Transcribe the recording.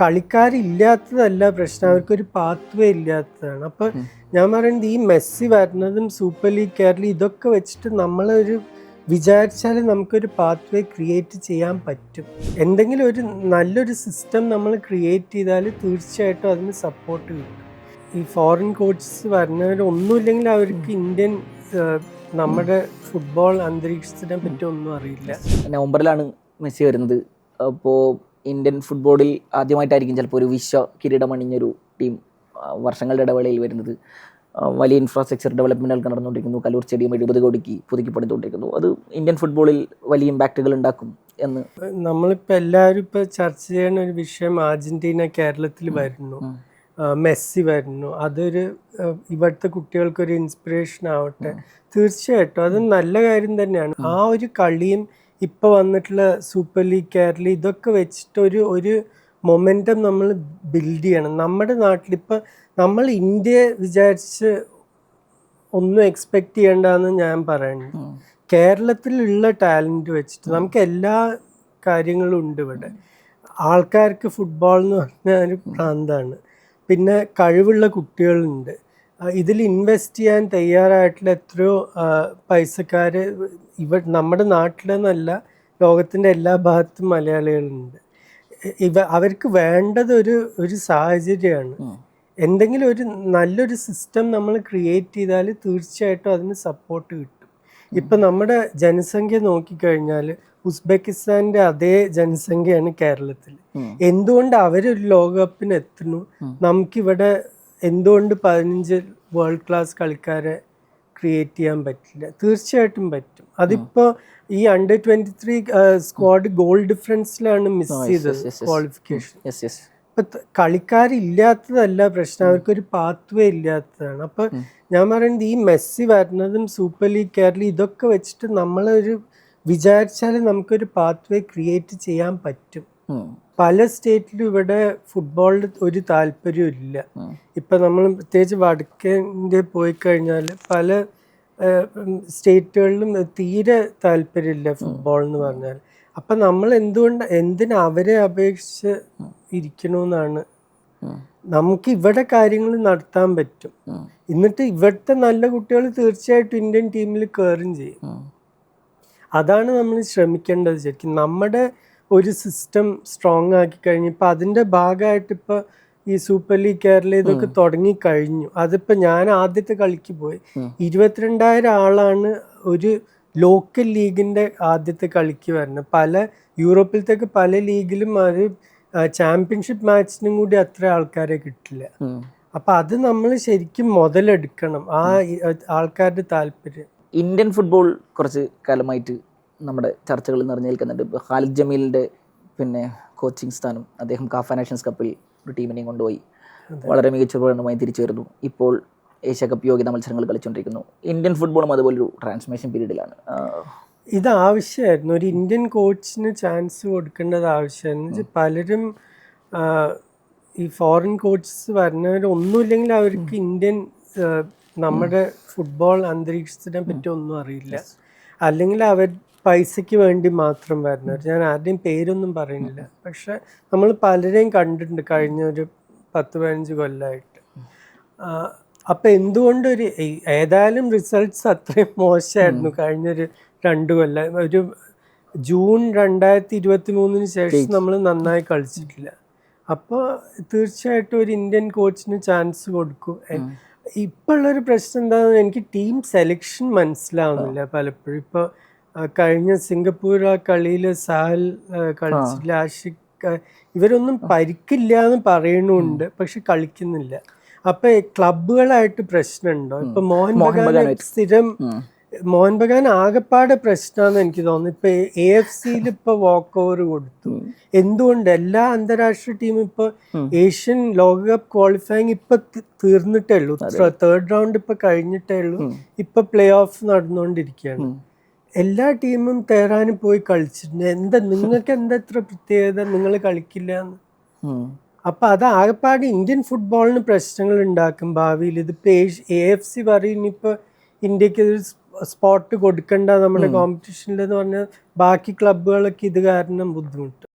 കളിക്കാരില്ലാത്തതല്ല പ്രശ്നം. അവർക്കൊരു വേ ഇല്ലാത്തതാണ്. അപ്പൊ ഞാൻ പറയുന്നത് ഈ മെസ്സി വരുന്നതും സൂപ്പർ ലീഗ് കേരള ഇതൊക്കെ വെച്ചിട്ട് നമ്മളൊരു വിചാരിച്ചാൽ നമുക്കൊരു പാത്ത് വേ ക്രിയേറ്റ് ചെയ്യാൻ പറ്റും. എന്തെങ്കിലും ഒരു നല്ലൊരു സിസ്റ്റം നമ്മൾ ക്രിയേറ്റ് ചെയ്താൽ തീർച്ചയായിട്ടും അതിന് സപ്പോർട്ട് കിട്ടും. ഈ ഫോറിൻ കോച്ചസ് വരുന്നവർ ഒന്നുമില്ലെങ്കിൽ അവർക്ക് ഇന്ത്യൻ നമ്മുടെ ഫുട്ബോൾ അന്തരീക്ഷത്തിനെ പറ്റി ഒന്നും അറിയില്ല. നവംബറിലാണ് മെസ്സി വരുന്നത്. അപ്പോൾ ഇന്ത്യൻ ഫുട്ബോളിൽ ആദ്യമായിട്ടായിരിക്കും ചിലപ്പോൾ ഒരു വിശ്വ കിരീടമണിഞ്ഞൊരു ടീം വർഷങ്ങളുടെ ഇടവേളയിൽ വരുന്നത്. വലിയ ഇൻഫ്രാസ്ട്രക്ചർ ഡെവലപ്മെന്റുകൾ നടന്നുകൊണ്ടിരിക്കുന്നു. കലൂർ സ്റ്റേഡിയം എഴുപത് കോടിക്ക് പുതുക്കി പണിതുകൊണ്ടിരിക്കുന്നു അത് ഇന്ത്യൻ ഫുട്ബോളിൽ വലിയ ഇമ്പാക്റ്റുകൾ ഉണ്ടാക്കും എന്ന്. നമ്മളിപ്പോൾ എല്ലാവരും ഇപ്പോൾ ചർച്ച ചെയ്യുന്ന ഒരു വിഷയം അർജന്റീന കേരളത്തിൽ വരുന്നു. മെസ്സി വരുന്നു. അതൊരു ഇവിടുത്തെ കുട്ടികൾക്കൊരു ഇൻസ്പിറേഷൻ ആവട്ടെ. തീർച്ചയായിട്ടും. അത് നല്ല കാര്യം തന്നെയാണ്. ആ ഒരു കളിയും ഇപ്പോൾ വന്നിട്ടുള്ള സൂപ്പർ ലീഗ് കേരള ഇതൊക്കെ വെച്ചിട്ട് ഒരു ഒരു മൊമെന്റം നമ്മൾ ബിൽഡ് ചെയ്യണം. നമ്മുടെ നാട്ടിലിപ്പോൾ ഇപ്പം നമ്മൾ ഇന്ത്യയെ വിചാരിച്ച് ഒന്നും എക്സ്പെക്റ്റ് ചെയ്യേണ്ടെന്ന് ഞാൻ പറയുന്നത്. കേരളത്തിലുള്ള ടാലന്റ് വെച്ചിട്ട് നമുക്ക് എല്ലാ കാര്യങ്ങളും ഉണ്ട് ഇവിടെ. ആൾക്കാർക്ക് ഫുട്ബോൾ എന്ന് പറഞ്ഞാൽ ഒരു പ്രാന്താണ്. പിന്നെ കഴിവുള്ള കുട്ടികളുണ്ട്. ഇതിൽ ഇൻവെസ്റ്റ് ചെയ്യാൻ തയ്യാറായിട്ടുള്ള എത്രയോ പൈസക്കാർ ഇവ നമ്മുടെ നാട്ടിലെന്നല്ല ലോകത്തിന്റെ എല്ലാ ഭാഗത്തും മലയാളികളുണ്ട്. ഇവ അവർക്ക് വേണ്ടത് ഒരു ഒരു സാഹചര്യമാണ്. എന്തെങ്കിലും ഒരു നല്ലൊരു സിസ്റ്റം നമ്മൾ ക്രിയേറ്റ് ചെയ്താൽ തീർച്ചയായിട്ടും അതിന് സപ്പോർട്ട് കിട്ടും. ഇപ്പം നമ്മുടെ ജനസംഖ്യ നോക്കിക്കഴിഞ്ഞാൽ ഉസ്ബെക്കിസ്ഥാന്റെ അതേ ജനസംഖ്യയാണ് കേരളത്തിൽ. എന്തുകൊണ്ട് അവരൊരു ലോകകപ്പിന് എത്തുന്നു? നമുക്കിവിടെ എന്തുകൊണ്ട് പതിനഞ്ച് വേൾഡ് ക്ലാസ് കളിക്കാരെ ക്രിയേറ്റ് ചെയ്യാൻ പറ്റില്ല? തീർച്ചയായിട്ടും പറ്റും. അതിപ്പോൾ ഈ under twenty three squad goal ഡിഫറൻസിലാണ് miss ചെയ്തത്. ക്വാളിഫിക്കേഷൻ ഇപ്പൊ കളിക്കാരില്ലാത്തതല്ല പ്രശ്നം. അവർക്കൊരു പാത്വേ ഇല്ലാത്തതാണ്. അപ്പൊ ഞാൻ പറയുന്നത് ഈ മെസ്സി വരുന്നതും സൂപ്പർ ലീഗ് കേരള ഇതൊക്കെ വെച്ചിട്ട് നമ്മളൊരു വിചാരിച്ചാൽ നമുക്കൊരു പാത്വേ ക്രിയേറ്റ് ചെയ്യാൻ പറ്റും. പല സ്റ്റേറ്റിലും ഇവിടെ ഫുട്ബോളിൽ ഒരു താല്പര്യവും ഇല്ല. ഇപ്പം നമ്മൾ പ്രത്യേകിച്ച് വടക്കേന്റെ പോയി കഴിഞ്ഞാൽ പല സ്റ്റേറ്റുകളിലും തീരെ താല്പര്യമില്ല ഫുട്ബോൾ എന്ന് പറഞ്ഞാൽ അപ്പം നമ്മൾ എന്തുകൊണ്ട് എന്തിനാ അവരെ അപേക്ഷിച്ച് ഇരിക്കണമെന്നാണ് നമുക്ക് ഇവിടെ കാര്യങ്ങൾ നടത്താൻ പറ്റും. എന്നിട്ട് ഇവിടുത്തെ നല്ല കുട്ടികൾ തീർച്ചയായിട്ടും ഇന്ത്യൻ ടീമിൽ കയറും ചെയ്യും. അതാണ് നമ്മൾ ശ്രമിക്കേണ്ടത്. ശരിക്കും നമ്മുടെ ഒരു സിസ്റ്റം സ്ട്രോങ് ആക്കി കഴിഞ്ഞു ഇപ്പം അതിന്റെ ഭാഗമായിട്ട് ഇപ്പോൾ ഈ സൂപ്പർ ലീഗ് കേരള ഇതൊക്കെ തുടങ്ങി കഴിഞ്ഞു. അതിപ്പോൾ ഞാൻ ആദ്യത്തെ കളിക്ക് പോയി. ഇരുപത്തിരണ്ടായിരം ആളാണ് ഒരു ലോക്കൽ ലീഗിന്റെ ആദ്യത്തെ കളിക്ക് വരുന്നത്. പല യൂറോപ്പിലത്തേക്ക് പല ലീഗിലും അത് ചാമ്പ്യൻഷിപ്പ് മാച്ചിനും കൂടി അത്ര ആൾക്കാരെ കിട്ടില്ല. അപ്പം അത് നമ്മൾ ശരിക്കും മുതലെടുക്കണം. ആ ആൾക്കാരുടെ താല്പര്യം. ഇന്ത്യൻ ഫുട്ബോൾ കുറച്ച് കാലമായിട്ട് നമ്മുടെ ചർച്ചകളിൽ നിറഞ്ഞു നിൽക്കുന്നുണ്ട്. ഇപ്പോൾ ഖാലിദ് ജമീലിന്റെ പിന്നെ കോച്ചിങ് സ്ഥാനം അദ്ദേഹം കാഫ നാഷൻസ് കപ്പിൽ ഒരു ടീമിനെയും കൊണ്ടുപോയി. വളരെ മികച്ച പ്രകടനമായി തിരിച്ചു വരുന്നു. ഇപ്പോൾ ഏഷ്യ കപ്പ് യോഗ്യത മത്സരങ്ങൾ കളിച്ചുകൊണ്ടിരിക്കുന്നു. ഇന്ത്യൻ ഫുട്ബോളും അതുപോലൊരു ട്രാൻസ്മേഷൻ പീരീഡിലാണ് ഇത് ആവശ്യമായിരുന്നു. ഒരു ഇന്ത്യൻ കോച്ചിന് ചാൻസ് കൊടുക്കേണ്ടത് ആവശ്യമായിരുന്നു. പലരും ഈ ഫോറിൻ കോച്ചസ് വരുന്നവർ ഒന്നുമില്ലെങ്കിൽ അവർക്ക് ഇന്ത്യൻ നമ്മുടെ ഫുട്ബോൾ അന്തരീക്ഷത്തിനെ പറ്റി ഒന്നും അറിയില്ല. അല്ലെങ്കിൽ അവർ പൈസയ്ക്ക് വേണ്ടി മാത്രം വരുന്നവർ. ഞാൻ ആരുടെയും പേരൊന്നും പറയുന്നില്ല. പക്ഷെ നമ്മൾ പലരെയും കണ്ടിട്ടുണ്ട് കഴിഞ്ഞ ഒരു പത്ത് പതിനഞ്ച് കൊല്ലമായിട്ട് അപ്പം എന്തുകൊണ്ടൊരു ഏതായാലും റിസൾട്ട്സ് അത്രയും മോശമായിരുന്നു കഴിഞ്ഞൊരു രണ്ട് കൊല്ലം ഒരു ജൂൺ രണ്ടായിരത്തി ഇരുപത്തി മൂന്നിന് ശേഷം നമ്മൾ നന്നായി കളിച്ചിട്ടില്ല. അപ്പോൾ തീർച്ചയായിട്ടും ഒരു ഇന്ത്യൻ കോച്ചിന് ചാൻസ് കൊടുക്കും. ഇപ്പോൾ ഉള്ളൊരു പ്രശ്നം എന്താണെന്ന് എനിക്ക് ടീം സെലക്ഷൻ മനസ്സിലാവുന്നില്ല പലപ്പോഴും. ഇപ്പോൾ കഴിഞ്ഞ സിംഗപ്പൂർ ആ കളിയിൽ സാൽ കളിച്ചില്ല ആഷിഖ് ഇവരൊന്നും പരിക്കില്ല എന്ന് പറയണുണ്ട് പക്ഷെ കളിക്കുന്നില്ല. അപ്പൊ ക്ലബുകളായിട്ട് പ്രശ്നമുണ്ടോ? ഇപ്പൊ മോഹൻ മോഹൻ ബഗാൻ സ്ഥിരം മോഹൻ ബഗാൻ ആകെപ്പാടെ പ്രശ്നമാണെന്ന് എനിക്ക് തോന്നുന്നു. ഇപ്പൊ എ എഫ് സിയിൽ ഇപ്പൊ വാക്ക് ഓവർ കൊടുത്തു. എന്തുകൊണ്ട് എല്ലാ അന്താരാഷ്ട്ര ടീമും ഇപ്പൊ ഏഷ്യൻ ലോകകപ്പ് ക്വാളിഫയിങ് ഇപ്പൊ തീർന്നിട്ടേ ഉള്ളൂ തേർഡ് റൗണ്ട് ഇപ്പൊ കഴിഞ്ഞിട്ടേ ഉള്ളൂ ഇപ്പൊ പ്ലേ ഓഫ് നടന്നുകൊണ്ടിരിക്കുകയാണ് എല്ലാ ടീമും തേറാനും പോയി കളിച്ചിട്ടുണ്ട് എന്താ നിങ്ങൾക്ക് എന്താ ഇത്ര പ്രത്യേകത? നിങ്ങൾ കളിക്കില്ല എന്ന് അപ്പൊ അത് ആകെപ്പാട് ഇന്ത്യൻ ഫുട്ബോളിന് പ്രശ്നങ്ങൾ ഉണ്ടാക്കും ഭാവിയിൽ. ഇതിപ്പോ എ എഫ് സി പറയും ഇനിയിപ്പോ ഇന്ത്യയ്ക്ക് സ്പോട്ട് കൊടുക്കണ്ട നമ്മുടെ കോമ്പറ്റീഷനിൽ എന്ന് പറഞ്ഞാൽ ബാക്കി ക്ലബുകളൊക്കെ ഇത് കാരണം ബുദ്ധിമുട്ട്.